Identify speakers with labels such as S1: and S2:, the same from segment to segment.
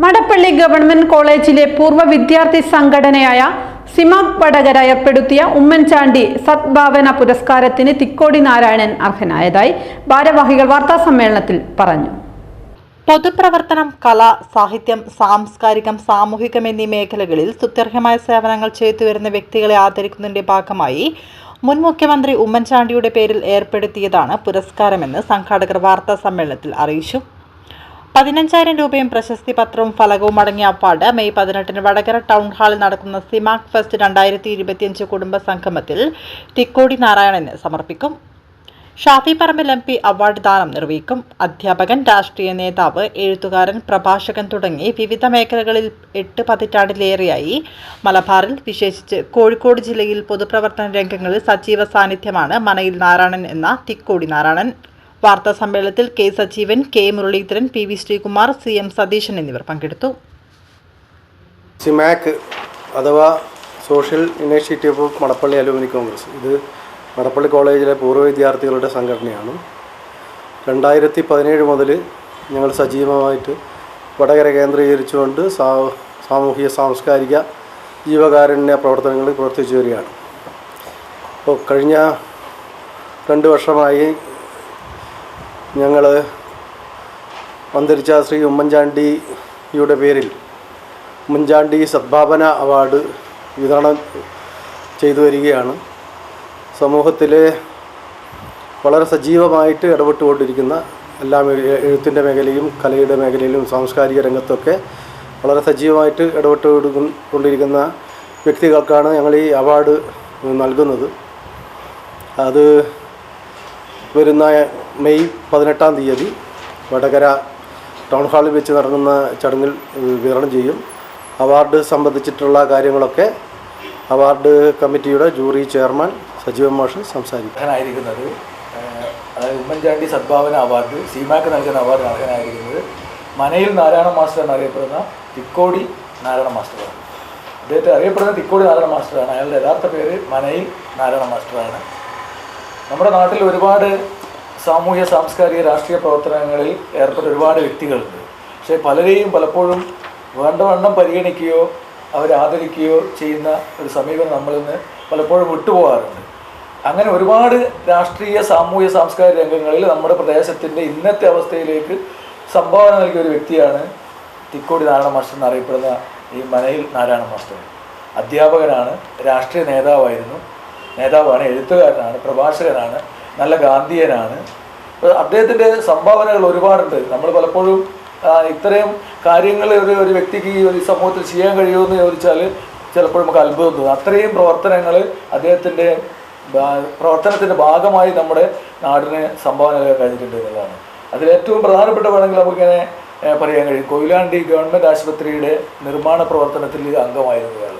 S1: Madappally government കോളേജിലെ പൂർവ വിദ്യാർത്ഥി സംഘടനയായ സിമാക് വടകര ഏർപ്പെടുത്തിയ ഉമ്മൻചാണ്ടി സദ്ഭാവന പുരസ്കാരത്തിന് തിക്കോടി നാരായണൻ അർഹനായതായി ഭാരവാഹികൾ വാർത്താസമ്മേളനത്തിൽ പറഞ്ഞു.
S2: പൊതുപ്രവർത്തനം കല സാഹിത്യം സാംസ്കാരികം സാമൂഹികം എന്നീ മേഖലകളിൽ സുത്യർഹമായ സേവനങ്ങൾ ചെയ്തുവരുന്ന വ്യക്തികളെ ആദരിക്കുന്നതിന്റെ ഭാഗമായി മുൻ മുഖ്യമന്ത്രി ഉമ്മൻചാണ്ടിയുടെ പേരിൽ ഏർപ്പെടുത്തിയതാണ് പുരസ്കാരമെന്ന് സംഘാടകർ വാർത്താ സമ്മേളനത്തിൽ അറിയിച്ചു. പതിനഞ്ചായിരം രൂപയും പ്രശസ്തി പത്രവും ഫലകവും അടങ്ങിയ അവാർഡ് മെയ് പതിനെട്ടിന് വടകര ടൗൺ ഹാളിൽ നടക്കുന്ന സിമാക് ഫെസ്റ്റ് രണ്ടായിരത്തി ഇരുപത്തിയഞ്ച് കുടുംബ സംഗമത്തിൽ തിക്കോടി നാരായണന് സമർപ്പിക്കും. Shafi Parambil M P award ദാനം നിർവഹിക്കും. അധ്യാപകൻ രാഷ്ട്രീയ നേതാവ് എഴുത്തുകാരൻ പ്രഭാഷകൻ തുടങ്ങി വിവിധ മേഖലകളിൽ എട്ട് പതിറ്റാണ്ടിലേറെയായി. മലബാറിൽ വിശേഷിച്ച് കോഴിക്കോട് ജില്ലയിൽ പൊതുപ്രവർത്തന രംഗങ്ങളിൽ സജീവ സാന്നിധ്യമാണ് മനയിൽ നാരായണൻ എന്ന തിക്കോടി നാരായണൻ. വാർത്താ സമ്മേളനത്തിൽ K Sajeevan K Muraleedharan P V Sreekumar C M Satheesan എന്നിവർ പങ്കെടുത്തു.
S3: സിമാക് അഥവാ social initiative of Madappally alumni Congress. ഇത് മടപ്പള്ളി കോളേജിലെ പൂർവ വിദ്യാർത്ഥികളുടെ സംഘടനയാണ്. രണ്ടായിരത്തി പതിനേഴ് മുതൽ ഞങ്ങൾ സജീവമായിട്ട് വടകര കേന്ദ്രീകരിച്ചുകൊണ്ട് സാമൂഹിക സാംസ്കാരിക ജീവകാരുണ്യ പ്രവർത്തനങ്ങളിൽ പ്രവർത്തിച്ചു വരികയാണ്. അപ്പോൾ കഴിഞ്ഞ രണ്ട് വർഷമായി ഞങ്ങൾ അന്തരിച്ച ശ്രീ ഉമ്മൻചാണ്ടിയുടെ പേരിൽ ഉമ്മൻചാണ്ടി സദ്ഭാവന അവാർഡ് വിതരണം ചെയ്തു വരികയാണ്. സമൂഹത്തിലെ വളരെ സജീവമായിട്ട് ഇടപെട്ടുകൊണ്ടിരിക്കുന്ന എല്ലാ എഴുത്തിന്റെ മേഖലയും കലയുടെ മേഖലയിലും സാംസ്കാരിക രംഗത്തൊക്കെ വളരെ സജീവമായിട്ട് ഇടപെട്ട് കൊണ്ടിരിക്കുന്ന വ്യക്തികൾക്കാണ് ഞങ്ങൾ ഈ അവാർഡ് നൽകുന്നത്. അത് വരുന്ന മെയ് പതിനെട്ടാം തീയതി വടകര ടൗൺ ഹാളിൽ വെച്ച് നടക്കുന്ന ചടങ്ങിൽ വിതരണം ചെയ്യും. അവാർഡ് സംബന്ധിച്ചിട്ടുള്ള കാര്യങ്ങളൊക്കെ അവാർഡ് കമ്മിറ്റിയുടെ ജൂറി ചെയർമാൻ സജീവൻ മോഷൻ സംസാരിക്കും.
S4: അർഹനായിരിക്കുന്നത് ഏഹ്, അതായത് ഉമ്മൻചാണ്ടി സദ്ഭാവന അവാർഡ് സീമാക്ക് നൽകുന്ന അവാർഡ് അർഹനായിരിക്കുന്നത് മനയിൽ നാരായണ മാസ്റ്റർ എന്നറിയപ്പെടുന്ന തിക്കോടി നാരായണ മാസ്റ്ററാണ്. അദ്ദേഹത്തെ അറിയപ്പെടുന്ന തിക്കോടി നാരായണ മാസ്റ്ററാണ്. അയാളുടെ യഥാർത്ഥ പേര് മനയിൽ നാരായണ മാസ്റ്ററാണ്. നമ്മുടെ നാട്ടിൽ ഒരുപാട് സാമൂഹ്യ സാംസ്കാരിക രാഷ്ട്രീയ പ്രവർത്തനങ്ങളിൽ ഏർപ്പെട്ട ഒരുപാട് വ്യക്തികളുണ്ട്. പക്ഷേ പലരെയും പലപ്പോഴും വേണ്ടവണ്ണം പരിഗണിക്കുകയോ അവരെ ആദരിക്കുകയോ ചെയ്യുന്ന ഒരു സമീപനം നമ്മളിൽ നിന്ന് പലപ്പോഴും വിട്ടുപോകാറുണ്ട്. അങ്ങനെ ഒരുപാട് രാഷ്ട്രീയ സാമൂഹ്യ സാംസ്കാരിക രംഗങ്ങളിൽ നമ്മുടെ പ്രദേശത്തിന്റെ ഇന്നത്തെ അവസ്ഥയിലേക്ക് സംഭാവന നൽകിയ ഒരു വ്യക്തിയാണ് തിക്കോടി നാരായണ മാസ്റ്റർ എന്നറിയപ്പെടുന്ന ഈ മനയിൽ നാരായണ മാസ്റ്റർ. അധ്യാപകനാണ് രാഷ്ട്രീയ നേതാവായിരുന്നു. നേതാവാണ് എഴുത്തുകാരനാണ് പ്രഭാഷകനാണ് നല്ല ഗാന്ധിയനാണ്. അദ്ദേഹത്തിന്റെ സംഭാവനകൾ ഒരുപാടുണ്ട്. നമ്മൾ പലപ്പോഴും ഇത്രയും കാര്യങ്ങൾ ഒരു ഒരു വ്യക്തിക്ക് ഈ ഒരു സമൂഹത്തിൽ ചെയ്യാൻ കഴിയുമെന്ന് ചോദിച്ചാൽ ചിലപ്പോൾ നമുക്ക് അത്ഭുതം തോന്നും. അത്രയും പ്രവർത്തനങ്ങൾ അദ്ദേഹത്തിന്റെ പ്രവർത്തനത്തിന്റെ ഭാഗമായി നമ്മുടെ നാടിന് സംഭാവന കഴിഞ്ഞിട്ടുണ്ട് എന്നുള്ളതാണ്. അതിലേറ്റവും പ്രധാനപ്പെട്ട വേണമെങ്കിൽ നമുക്കിങ്ങനെ പറയാൻ കഴിയും. കൊയിലാണ്ടി ഗവൺമെന്റ് ആശുപത്രിയുടെ നിർമ്മാണ പ്രവർത്തനത്തിൽ അംഗമായിരുന്നു അയാൾ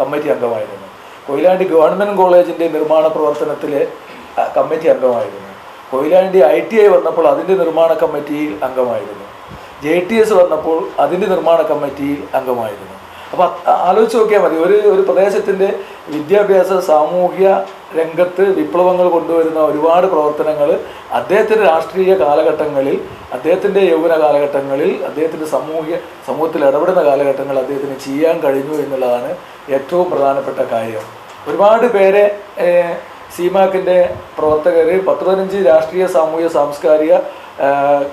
S4: കമ്മിറ്റി അംഗമായിരുന്നു. കൊയിലാണ്ടി ഗവൺമെന്റ് കോളേജിന്റെ നിർമ്മാണ പ്രവർത്തനത്തിൽ കമ്മിറ്റി അംഗമായിരുന്നു. കൊയിലാണ്ടി ഐ ടി ഐ വന്നപ്പോൾ അതിന്റെ നിർമ്മാണ കമ്മിറ്റിയിൽ അംഗമായിരുന്നു. ജെ ടി എസ് വന്നപ്പോൾ അതിന്റെ നിർമ്മാണ കമ്മിറ്റിയിൽ അംഗമായിരുന്നു. അപ്പോൾ ആലോചിച്ച് നോക്കിയാൽ മതി. ഒരു ഒരു പ്രദേശത്തിന്റെ വിദ്യാഭ്യാസ സാമൂഹ്യ രംഗത്ത് വിപ്ലവങ്ങൾ കൊണ്ടുവരുന്ന ഒരുപാട് പ്രവർത്തനങ്ങൾ അദ്ദേഹത്തിന്റെ രാഷ്ട്രീയ കാലഘട്ടങ്ങളിൽ അദ്ദേഹത്തിന്റെ യൗവന കാലഘട്ടങ്ങളിൽ അദ്ദേഹത്തിന്റെ സാമൂഹ്യ സമൂഹത്തിൽ ഇടപെടുന്ന കാലഘട്ടങ്ങളിൽ അദ്ദേഹത്തിന് ചെയ്യാൻ കഴിഞ്ഞു എന്നുള്ളതാണ് ഏറ്റവും പ്രധാനപ്പെട്ട കാര്യം. ഒരുപാട് പേരെ സീമാക്കിന്റെ പ്രവർത്തകർ പത്ത് പതിനഞ്ച് രാഷ്ട്രീയ സാമൂഹ്യ സാംസ്കാരിക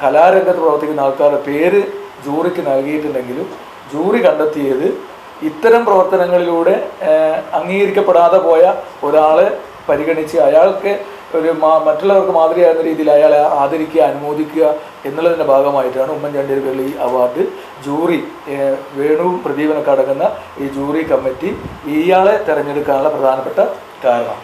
S4: കലാരംഗത്ത് പ്രവർത്തിക്കുന്ന ആൾക്കാരുടെ പേര് ജൂറിക്ക് നൽകിയിട്ടുണ്ടെങ്കിലും ജൂറി കണ്ടെത്തിയത് ഇത്തരം പ്രവർത്തനങ്ങളിലൂടെ അംഗീകരിക്കപ്പെടാതെ പോയ ഒരാളെ പരിഗണിച്ച് അയാൾക്ക് ഒരു മാ- മറ്റുള്ളവർക്ക് മാതൃകയാകുന്ന രീതിയിൽ അയാളെ ആദരിക്കുക അനുമോദിക്കുക എന്നുള്ളതിന്റെ ഭാഗമായിട്ടാണ് ഉമ്മൻചാണ്ടിയുടെ പേരിൽ ഈ അവാർഡ് ജൂറി വേണു വേണുവും പ്രദീപനൊക്കെ അടങ്ങുന്ന ഈ ജൂറി കമ്മിറ്റി ഇയാളെ തിരഞ്ഞെടുക്കാനുള്ള പ്രധാനപ്പെട്ട കാരണം.